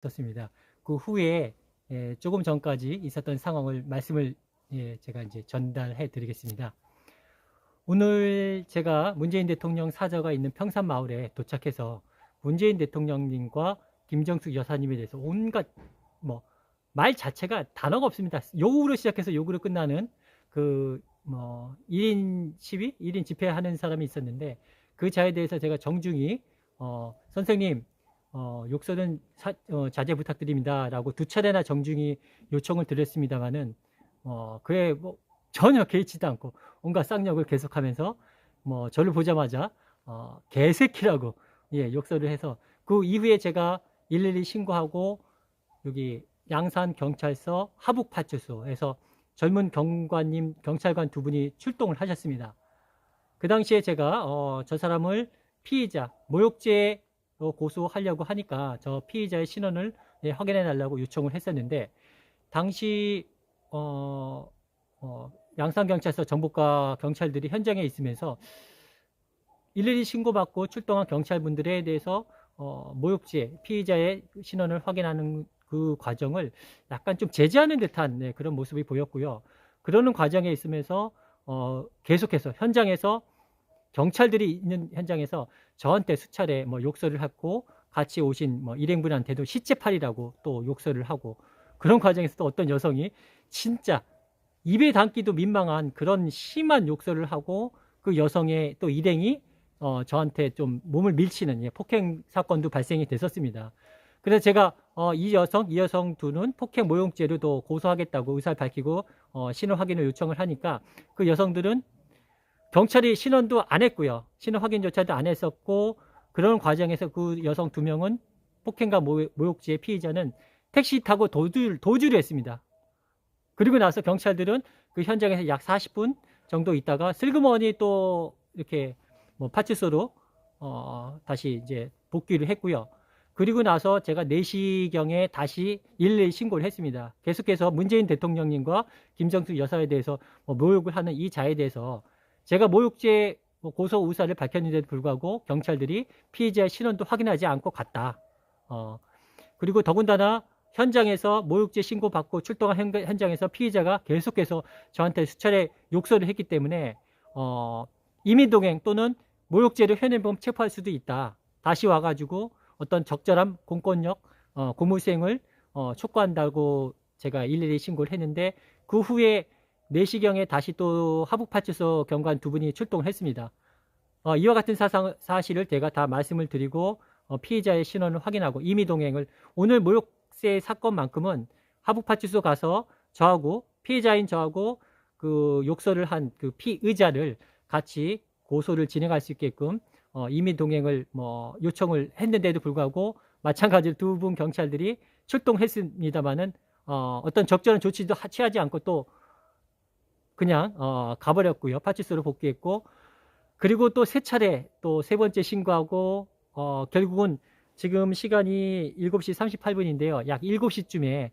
있었습니다. 그 후에 예, 조금 전까지 있었던 상황을 말씀을 예, 제가 이제 전달해 드리겠습니다. 오늘 제가 문재인 대통령 사저가 있는 평산 마을에 도착해서 문재인 대통령님과 김정숙 여사님에 대해서 온갖 뭐 말 자체가 단어가 없습니다. 욕으로 시작해서 욕으로 끝나는 그 뭐 1인 시위, 1인 집회하는 사람이 있었는데 그 자에 대해서 제가 정중히 어, 선생님 어, 욕설은 사- 어, 자제 부탁드립니다라고 두 차례나 정중히 요청을 드렸습니다만은 어, 그에 뭐 전혀 개의치도 않고 온갖 쌍욕을 계속하면서 뭐 저를 보자마자 어, 개새끼라고 예, 욕설을 해서 그 이후에 제가 112 신고하고 여기 양산 경찰서 하북 파출소에서 젊은 경관님 경찰관 두 분이 출동을 하셨습니다. 그 당시에 제가 어, 저 사람을 피의자 모욕죄 로 고소하려고 하니까 저 피의자의 신원을 예, 확인해 달라고 요청을 했었는데 당시 어, 어, 양산경찰서 정보과 경찰들이 현장에 있으면서 112 신고받고 출동한 경찰분들에 대해서 어, 모욕죄 피의자의 신원을 확인하는 그 과정을 약간 좀 제지하는 듯한 네, 그런 모습이 보였고요. 그러는 과정에 있으면서 어, 계속해서 현장에서 경찰들이 있는 현장에서 저한테 수차례 뭐 욕설을 하고 같이 오신 뭐 일행분한테도 시체팔이라고 또 욕설을 하고 그런 과정에서 또 어떤 여성이 진짜 입에 담기도 민망한 그런 심한 욕설을 하고 그 여성의 또 일행이 어, 저한테 좀 몸을 밀치는 예, 폭행 사건도 발생이 됐었습니다. 그래서 제가 어, 이 여성, 이 여성 두는 폭행 모욕죄로도 고소하겠다고 의사를 밝히고 어, 신원 확인을 요청을 하니까 그 여성들은 경찰이 신원도 안 했고요. 신원 확인조차도 안 했었고 그런 과정에서 그 여성 두 명은 폭행과 모- 모욕죄의 피의자는 택시 타고 도주, 도주를 했습니다. 그리고 나서 경찰들은 그 현장에서 약 40분 정도 있다가 슬그머니 또 이렇게 뭐 파출소로 어, 다시 이제 복귀를 했고요. 그리고 나서 제가 4시경에 다시 112 신고를 했습니다. 계속해서 문재인 대통령님과 김정숙 여사에 대해서 뭐 모욕을 하는 이 자에 대해서 제가 모욕죄 뭐 고소 의사를 밝혔는데도 불구하고 경찰들이 피해자의 신원도 확인하지 않고 갔다. 어, 그리고 더군다나 현장에서 모욕죄 신고받고 출동한 현- 현장에서 피해자가 계속해서 저한테 수차례 욕설을 했기 때문에 어, 이민동행 또는 모욕죄로 현행범 체포할 수도 있다. 다시 와가지고 어떤 적절한 공권력 어, 고무수행을 어, 촉구한다고 제가 일일이 신고를 했는데 그 후에 4시경에 다시 또 하북파출소 경관 두 분이 출동을 했습니다. 어, 이와 같은 사상, 사실을 제가 다 말씀을 드리고 어, 피해자의 신원을 확인하고 임의 동행을 오늘 모욕죄 사건만큼은 하북파출소 가서 저하고 피해자인 저하고 그 욕설을 한 그 피의자를 같이 고소를 진행할 수 있게끔 어, 임의 동행을 뭐 요청을 했는데도 불구하고 마찬가지로 두 분 경찰들이 출동했습니다마는 어, 어떤 적절한 조치도 하- 취하지 않고 또 그냥 어, 가버렸고요. 파출소로 복귀했고 그리고 또 세 차례 또 세 번째 신고하고 어, 결국은 지금 시간이 7시 38분인데요. 약 7시쯤에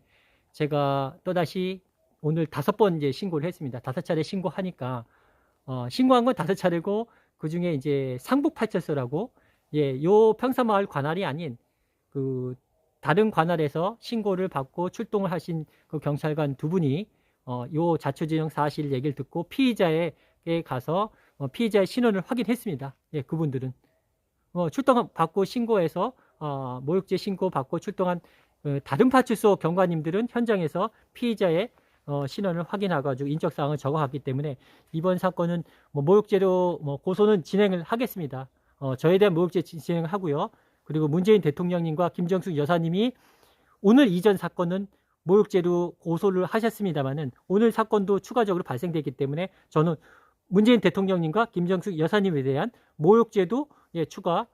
제가 또다시 오늘 다섯 번 이제 신고를 했습니다. 다섯 차례 신고하니까 어, 신고한 건 다섯 차례고 그 중에 이제 상북 파출소라고 예, 요 평사마을 관할이 아닌 그 다른 관할에서 신고를 받고 출동을 하신 그 경찰관 두 분이 어, 요 자초지정 사실 얘기를 듣고 피의자에게 가서 어, 피의자의 신원을 확인했습니다. 예, 그분들은 어, 출동 받고 신고해서 어, 모욕죄 신고 받고 출동한 어, 다른 파출소 경관님들은 현장에서 피의자의 어, 신원을 확인해가지고 인적 사항을 적어갔기 때문에 이번 사건은 뭐 모욕죄로 뭐 고소는 진행을 하겠습니다. 어, 저에 대한 모욕죄 진- 진행을 하고요. 그리고 문재인 대통령님과 김정숙 여사님이 오늘 이전 사건은 모욕죄로 고소를 하셨습니다만은 오늘 사건도 추가적으로 발생됐기 때문에 저는 문재인 대통령님과 김정숙 여사님에 대한 모욕죄도 예, 추가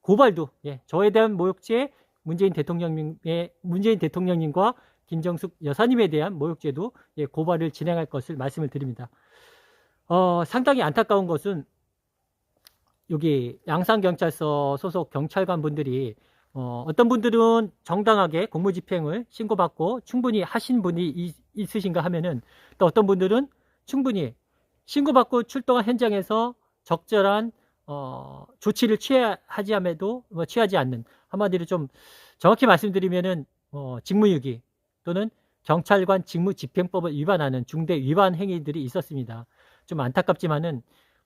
고발도 예, 저에 대한 모욕죄 문재인 대통령님의 문재인 대통령님과 김정숙 여사님에 대한 모욕죄도 예, 고발을 진행할 것을 말씀을 드립니다. 어, 상당히 안타까운 것은 여기 양산경찰서 소속 경찰관 분들이 어, 어떤 분들은 정당하게 공무집행을 신고받고 충분히 하신 분이 이- 있으신가 하면은 또 어떤 분들은 충분히 신고받고 출동한 현장에서 적절한 어, 조치를 취하지 함에도 뭐 취하지 않는 한마디로 좀 정확히 말씀드리면은 어, 직무유기 또는 경찰관 직무집행법을 위반하는 중대 위반 행위들이 있었습니다. 좀 안타깝지만은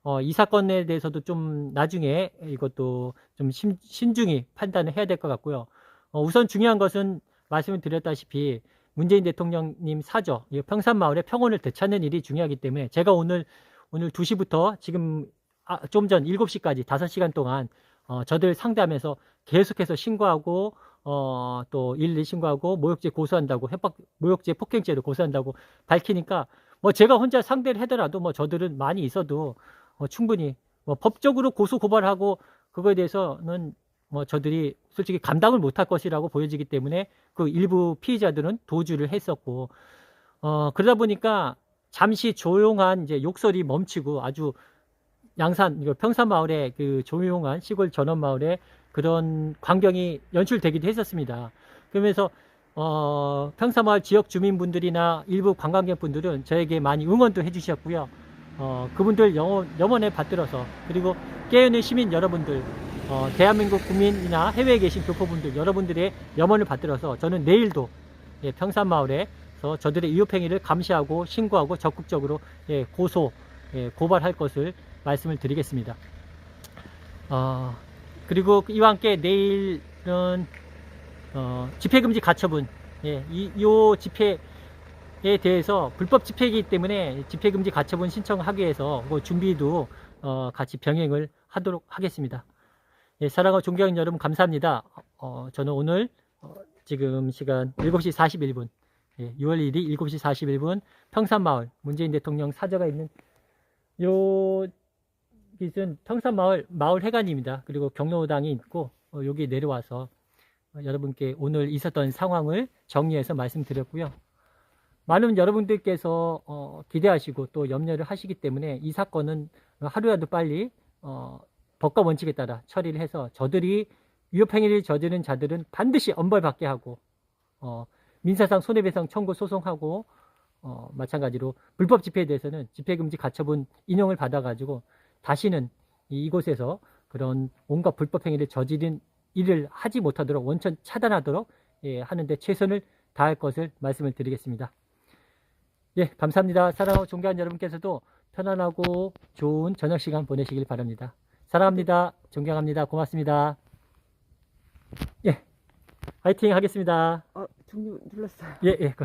어, 이 사건에 대해서도 좀 나중에 이것도 좀 심, 신중히 판단을 해야 될 것 같고요. 어, 우선 중요한 것은 말씀을 드렸다시피 문재인 대통령님 사저 이 평산마을의 평온을 되찾는 일이 중요하기 때문에 제가 오늘 오늘 2시부터 지금 아, 좀 전 7시까지 5시간 동안 어, 저들 상대하면서 계속해서 신고하고 어, 또 일일이 신고하고 모욕죄 고소한다고 협박 모욕죄 폭행죄로 고소한다고 밝히니까 뭐 제가 혼자 상대를 하더라도 뭐 저들은 많이 있어도 어, 충분히 뭐 법적으로 고소 고발하고 그거에 대해서는 뭐 저들이 솔직히 감당을 못할 것이라고 보여지기 때문에 그 일부 피해자들은 도주를 했었고 어 그러다 보니까 잠시 조용한 이제 욕설이 멈추고 아주 양산 이거 평산 마을의 그 조용한 시골 전원 마을에 그런 광경이 연출되기도 했었습니다. 그러면서 어 평산 마을 지역 주민분들이나 일부 관광객분들은 저에게 많이 응원도 해주셨고요. 어 그분들 영원, 영원에 받들어서 그리고 깨어있는 시민 여러분들 어, 대한민국 국민이나 해외에 계신 교포분들 여러분들의 염원을 받들어서 저는 내일도 예, 평산마을에서 저들의 위협행위를 감시하고 신고하고 적극적으로 예, 고소 예, 고발할 것을 말씀을 드리겠습니다. 어, 그리고 이와 함께 내일은 어, 집회금지 가처분 예, 이, 요 집회 에 대해서 불법 집회이기 때문에 집회금지 가처분 신청하기 위해서 그 준비도 어, 같이 병행을 하도록 하겠습니다. 예, 사랑하고 존경하는 여러분 감사합니다. 어, 저는 오늘 어, 지금 시간 7시 41분, 예, 6월 1일 7시 41분 평산마을 문재인 대통령 사저가 있는 요 곳은 평산마을 마을 회관입니다. 그리고 경로당이 있고 어, 여기 내려와서 어, 여러분께 오늘 있었던 상황을 정리해서 말씀드렸고요. 많은 여러분들께서 어, 기대하시고 또 염려를 하시기 때문에 이 사건은 하루라도 빨리 어, 법과 원칙에 따라 처리를 해서 저들이 위협행위를 저지른 자들은 반드시 엄벌받게 하고 어, 민사상 손해배상 청구 소송하고 어, 마찬가지로 불법 집회에 대해서는 집회금지 가처분 인용을 받아가지고 다시는 이- 이곳에서 그런 온갖 불법 행위를 저지른 일을 하지 못하도록 원천 차단하도록 예, 하는데 최선을 다할 것을 말씀을 드리겠습니다. 예, 감사합니다. 사랑하고 존경하는 여러분께서도 편안하고 좋은 저녁 시간 보내시길 바랍니다. 사랑합니다. 존경합니다. 고맙습니다. 예. 화이팅 하겠습니다. 어, 종료 눌렀어요. 예, 예.